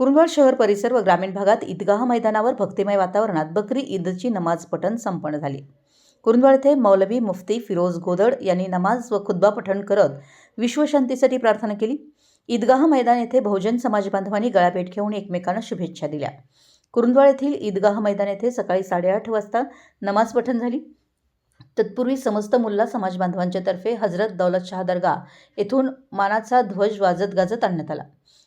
कुरुंदवाड शहर परिसर व ग्रामीण भागात ईदगाह मैदानावर भक्तिमय वातावरणात बकरी ईदची नमाज पठण संपन्न झाली. कुरुंदवाड येथे मौलवी मुफ्ती फिरोज गोदड यांनी नमाज व खुद्बा पठण करत विश्वशांतीसाठी प्रार्थना केली. ईदगाह मैदान येथे बहुजन समाज बांधवांनी गळाभेट घेऊन एकमेकांना शुभेच्छा दिल्या. कुरुंदवाड येथील ईदगाह मैदान येथे सकाळी साडेआठ वाजता नमाज पठण झाली. तत्पूर्वी समस्त मुल्ला समाज बांधवांच्या तर्फे हजरत दौलत शाह दर्गा येथून मानाचा ध्वज वाजत गाजत आणण्यात आला.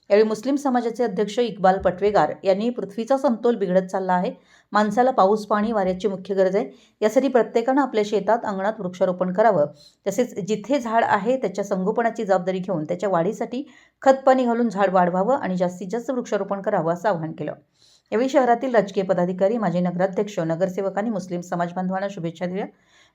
यावेळी मुस्लिम समाजाचे अध्यक्ष इक्बाल पटवेगार यांनी पृथ्वीचा समतोल बिघडत चालला आहे. माणसाला पाऊस पाणी वाऱ्याची मुख्य गरज आहे. यासाठी प्रत्येकानं आपल्या शेतात अंगणात वृक्षारोपण करावं. तसेच जिथे झाड आहे त्याच्या संगोपनाची जबाबदारी घेऊन त्याच्या वाढीसाठी खतपाणी घालून झाड वाढवावं आणि जास्तीत जास्त वृक्षारोपण करावं असं आवाहन केलं. यावेळी शहरातील राजकीय पदाधिकारी माजी नगराध्यक्ष नगरसेवकांनी मुस्लिम समाज बांधवांना शुभेच्छा दिल्या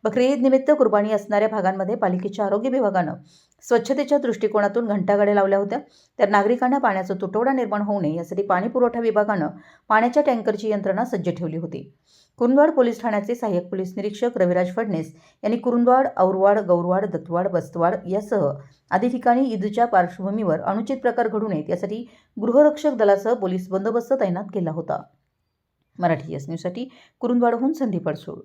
बकरी ईद निमित्त कुर्बानी असणाऱ्या भागांमध्ये पालिकेच्या आरोग्य विभागानं स्वच्छतेच्या दृष्टिकोनातून घंटागाड्या लावल्या होत्या. तर नागरिकांना पाण्याचा तुटवडा निर्माण होऊ नये यासाठी पाणी पुरवठा विभागानं पाण्याच्या टँकरची यंत्रणा सज्ज ठेवली होती. कुरुंदवाड पोलीस ठाण्याचे सहाय्यक पोलीस निरीक्षक रविराज फडणीस यांनी कुरुंदवाड औरवाड गौरवाड दत्तवाड बस्तवाड यासह आदी ठिकाणी ईदच्या पार्श्वभूमीवर अनुचित प्रकार घडू नयेत यासाठी गृहरक्षक दलासह पोलीस बंदोबस्त तैनात केला होता. मराठी एस न्यूजसाठी कुरुंदवाडहून संदीप अडसूळ.